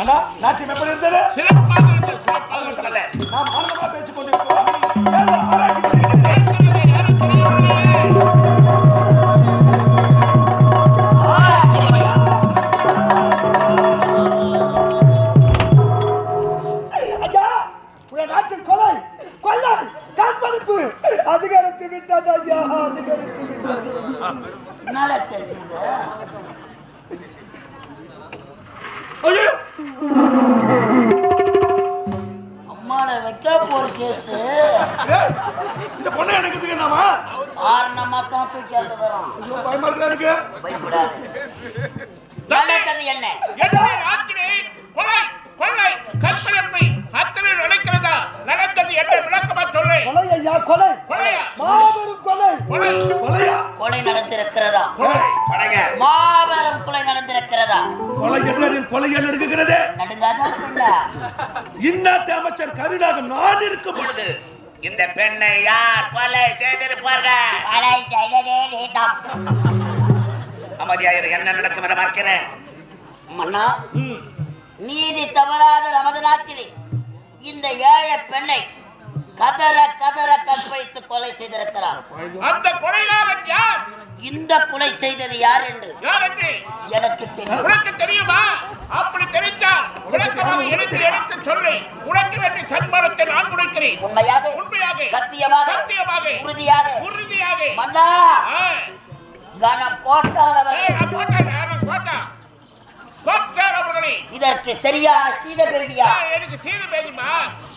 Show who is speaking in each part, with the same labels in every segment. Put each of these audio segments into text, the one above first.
Speaker 1: அண்ணா நாட்டியம் எப்படி இருந்தது?
Speaker 2: சிறப்பாக இருந்தது, சிறப்பாக
Speaker 3: நடக்கிறது என்ன?
Speaker 2: ஆத்திரை, கொலை, கற்பழிப்பு, அத்தனை நடக்கிறதா? நடந்தது என்ன? விளக்கமா சொல்லு.
Speaker 4: கொலை ஐயா கொலை?
Speaker 2: கொலையா?
Speaker 4: மாபெரும் கொலை.
Speaker 2: கொலை.
Speaker 1: கொலையா?
Speaker 3: கொலை நடந்திருக்கிறதா?
Speaker 1: ஏய்,
Speaker 3: மாபெரும் கொலை நடந்திருக்கிறதா?
Speaker 1: கொலை என்ன? கொலை என்ன இருக்கிறது
Speaker 3: நடுங்காதா
Speaker 1: இந்நாட்டு அமைச்சர் கருணாக நான் இருக்கும் பொழுது
Speaker 5: இந்த பெண்ணை யார் கொலை செய்திருப்பார்கள்?
Speaker 3: கொலை செய்ததே நீதான்.
Speaker 5: அமைதியாயிரு என்ன நடக்கும் என பார்க்கிறேன்.
Speaker 3: மன்னா நீதி தவறாத நமது நாட்டிலே இந்த ஏழை பெண்ணை கதற கதற கற்பழித்து கொலை செய்திருக்கிறார்.
Speaker 2: அந்த கொலைகாரன் யார்?
Speaker 3: இந்த கொலை செய்தது யார் என்று எனக்கு தெரியும்.
Speaker 2: உனக்கு தெரியுமா? அப்படி தெரிந்தால் விளக்கமாக எடுத்து எடுத்து சொல்லு உனக்கு வேண்டிய சன்மானத்தை நான் கொடுக்கிறேன்.
Speaker 3: உண்மையாக
Speaker 2: உண்மையாக
Speaker 3: சத்தியமாக
Speaker 2: சத்தியமாக
Speaker 3: உறுதியாக
Speaker 2: உறுதியாக.
Speaker 3: மன்னா
Speaker 2: ஆ.
Speaker 3: கணம் கோட்டானவர்
Speaker 2: ஏய், நான் போட்டேன், நான் போட்டேன். போட்டார் அவர்களே.
Speaker 3: இதற்கு சரியான சீத பெருதியா
Speaker 2: ஆ, எனக்கு சீத பேதிமா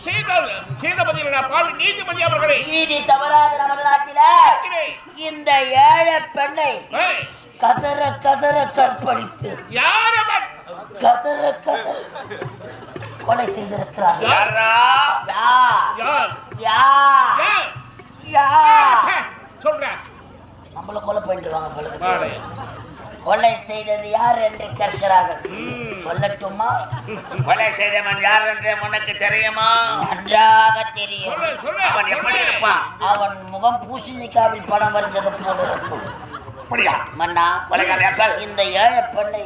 Speaker 2: சீதல் சீதபதி பாவி நீதிபதி அவர்களே.
Speaker 3: நீதி தவறாத நமது நாட்டில. இந்த ஏழை பெண்ணை கதற கதற கற்பழித்து கதற கதற கொலை செய்திருக்கிறார்.
Speaker 5: யாரா?
Speaker 3: யார்?
Speaker 2: யார்?
Speaker 3: யார்?
Speaker 2: சொல்றேன்.
Speaker 3: நம்மள கொலை பண்ணிடுவாங்க பொழுது. கொலை செய்தது யார் என்று கேட்கிறார்கள். சொல்லட்டுமா?
Speaker 5: கொலை செய்தவன் யார் என்று உனக்கு தெரியுமா?
Speaker 3: நன்றாக தெரியும்.
Speaker 5: அவன் எப்படி. இருப்பான்?
Speaker 3: அவன் முகம் பூசணிக்காவில் படம் வரைந்தது போல இருக்கும்.
Speaker 5: அப்படியா?
Speaker 3: மன்னா இந்த ஏழை பெண்ணை.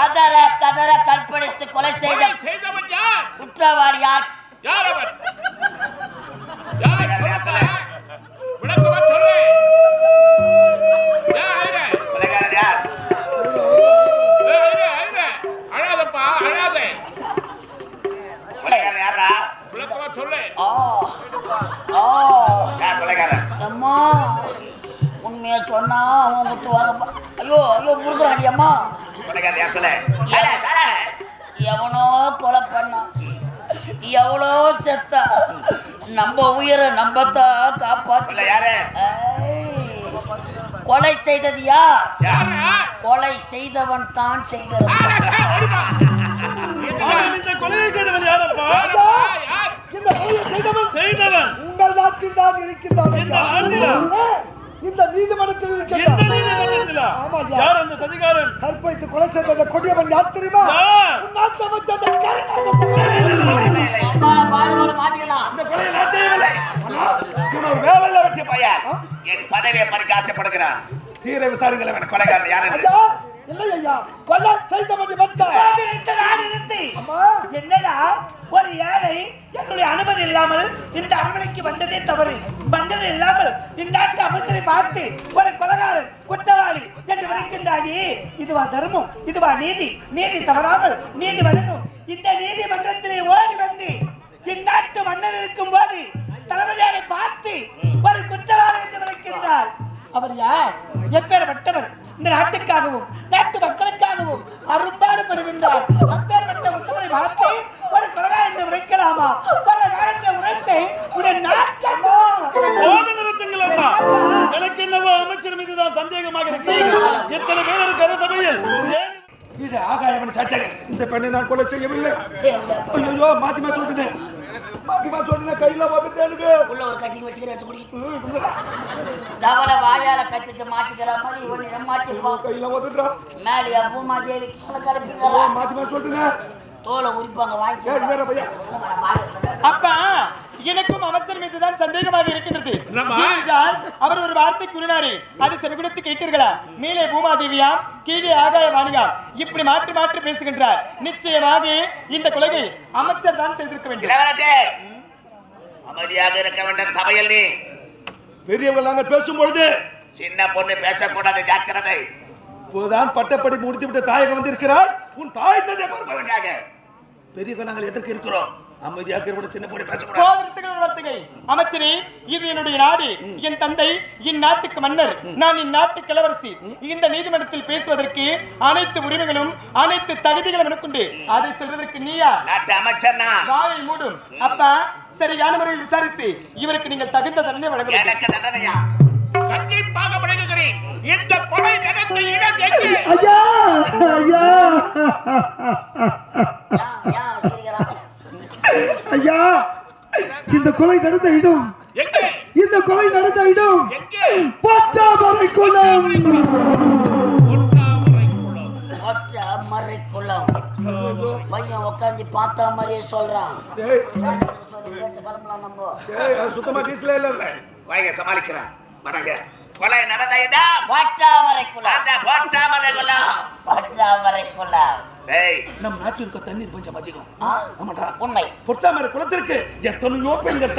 Speaker 3: கதற கதற கற்பழித்து கொலை செய்த
Speaker 2: கொலை செய்தவன் யார்?
Speaker 3: குற்றவாளி யார்?
Speaker 2: யார் அவன்?
Speaker 5: சொல்லு
Speaker 3: ஆ ஆ
Speaker 5: யார் கொலைகாரன்
Speaker 3: அம்மா உண்மையை சொன்னா அவன் குத்துவாங்கப்பா ஐயோ ஐயோ அம்மா
Speaker 5: யார் சொல்ல சொல்ல.
Speaker 3: எவனோ கொலை பண்ணான் எவ்வளோ செத்தா நம்ம உயிரை நம்பத்தான் காப்பாத்தல
Speaker 5: யாரு
Speaker 3: கொலை செய்தது யார்? கொலை செய்தவன் தான்
Speaker 2: ஆ,
Speaker 3: செய்திருக்கிறான்
Speaker 2: சே, ஓடிப்பா. இதுதான்.
Speaker 1: அவன் இந்த கொலையை செய்தவன் யாரப்பா
Speaker 2: யாரப்பா, யார்
Speaker 4: இந்த கொலையை செய்தவன்
Speaker 1: செய்தவன்.
Speaker 4: உங்கள் நாட்டில் தான் இருக்கின்றான்
Speaker 1: இந்த?
Speaker 4: ஏன்? இந்த நீதிமன்றத்தில்
Speaker 1: நீதிமன்றத்திலா?
Speaker 4: ஆமா.
Speaker 1: யார் அந்த சதிகாரன்?
Speaker 4: கற்பழித்து கொலை செய்த அந்த கொடியவன் யார் தெரியுமா? நாட்டு அமைச்சர் அந்த
Speaker 1: இந்த கொலையை நான் செய்யவில்லை. இவன் ஒரு வேலையில வெட்டிய பையன்.
Speaker 5: பையன் என் பதவியை பறிக்க ஆசைப்படுகிறான்.
Speaker 1: தீர வேணும்
Speaker 5: கொலைகாரன். யார்
Speaker 4: இல்லை ஐயா கொலை. அம்மா.
Speaker 6: என்னடா ஒரு ஏழை என்னுடைய அனுமதி இல்லாமல் இந்த அரண்மனைக்கு வந்ததே தவறு. வந்தது இல்லாமல் இந்நாட்டு அமைச்சரை பார்த்து ஒரு கொலகாரன் குற்றவாளி என்று விளைக்கின்றாயே இதுவா தர்மம் இதுவா நீதி. நீதி தவறாமல் நீதி வழங்கும். இந்த நீதிமன்றத்திலே ஓடி வந்து இந்நாட்டு மன்னர் இருக்கும் போது தளபதியாரை பார்த்து என்றால் அவர் யார்? எப்பேற்பட்டவர்? இந்த நாட்டுக்காகவும் நாட்டு மக்களுக்காகவும் அரும்பாடுபடுகின்றார். அப்பேற்பட்ட உத்தமரை பார்த்து ஒரு கொலகார் என்று உரைக்கலாமா? கொலகார் என்ற உரைத்தை
Speaker 1: நிறுத்துங்கள் அம்மா. எனக்கு என்னவோ அமைச்சர் மீதுதான் சந்தேகமாக இருக்கிறது. எத்தனை பேர் இருக்கிற சபையில்? இது ஆகாயவன் சாட்சியாக இந்த பெண்ணை நான் கொலை செய்யவில்லை. ஐயோ மாத்திமா சொல்லிட்டேன். மாத்திமா சொல்லிட்டேன் கையில வந்துட்டேனுக்கு
Speaker 3: உள்ள ஒரு கட்டிங் வச்சுக்கிற எடுத்து குடி தவள வாயால கத்திட்டு மாட்டிக்கிற மாதிரி இவன் ஏமாட்டிருப்பான்
Speaker 1: கையில வந்துட்டா.
Speaker 3: மேலியா பூமா தேவி கீழே கலப்பிங்கிறா
Speaker 1: மாத்திமா சொல்லிட்டேன்
Speaker 3: தோலை உரிப்பாங்க வாங்கி
Speaker 1: வேற பையன்.
Speaker 6: அப்பா எனக்கும் அமைச்சர் மீதுதான் சந்தேகமாக இருக்கின்றது? ஏனென்றால் அவர் ஒரு வார்த்தை கூறினாரே. அது செவிகுடுத்து கேட்டீர்களா? மேலே பூமாதேவியாம் கீழே ஆகாய வாணியாம் இப்படி மாற்றி மாற்றி பேசுகின்றார். நிச்சயமாக இந்த கொலையை அமைச்சர் தான் செய்திருக்க வேண்டும்.
Speaker 5: அமைதியாக இருக்க வேண்டும் சபையில் நீ.
Speaker 1: பெரியவர்கள் நாங்கள் பேசும் பொழுது
Speaker 5: சின்ன பொண்ணு பேசக்கூடாது ஜாக்கிரதை.
Speaker 1: இப்போதான் பட்டப்படி முடித்து விட்ட தாயகம் வந்திருக்கிறார். உன் தாய் தந்தை பெரியவர்கள் நாங்கள் எதற்கு இருக்கிறோம்? அமைதியாக இருக்கிற சின்ன பொண்ணு பேசக்கூடாது.
Speaker 6: கோவிலுக்கு வார்த்தைகை அமைச்சரே இது என்னுடைய நாடு. என் தந்தை இந்நாட்டுக்கு மன்னர். நான் இந்நாட்டு கிளவரசி இந்த நீதிமன்றத்தில் பேசுவதற்கு அனைத்து உரிமைகளும் அனைத்து தகுதிகளும் எனக்குண்டு. அதை சொல்வதற்கு நீயா?
Speaker 5: நாட்டு அமைச்சர் நான்
Speaker 6: வாயை மூடும் அப்பா சரியான முறையில் விசாரித்து இவருக்கு நீங்கள் தகுந்த தண்டனை வழங்க வேண்டும்.
Speaker 5: எனக்கு தண்டனையா?
Speaker 2: கண்டிப்பாக வழங்குகிறேன். இந்த கொலை நடந்த இடம் எங்கே?
Speaker 4: ஐயா ஐயா
Speaker 3: ஏன் ஏன் சிரிக்கிறான்
Speaker 4: ஐயா இந்த கொலை நடந்த இடம்
Speaker 2: எங்கே
Speaker 4: இந்த கொலை நடந்த இடம்
Speaker 2: எங்கே
Speaker 4: பத்தாமரை குளம்
Speaker 2: ஒன்றாவரை குளம்.
Speaker 3: குளம் பையன் உட்காந்து பார்த்த மாதிரியே சொல்றான். கிளம்பலாம் நம்ம
Speaker 1: சுத்தமா டீசலே இல்ல.
Speaker 5: வாங்க சமாளிக்கிறேன். வணங்க. கொலை நடந்த இடம்
Speaker 3: பட்டாமரை குளம்
Speaker 5: அந்த போட்டாமரை குலம்
Speaker 3: பட்டாமரை குளம்
Speaker 5: டேய்.
Speaker 1: நம் நாட்டில் இருக்க தண்ணீர் பஞ்சம் அதிகம்? ஆமாடா.
Speaker 3: உண்மை.
Speaker 1: பொத்தாமரை குளத்திற்கு எத்தனையோ பெண்கள்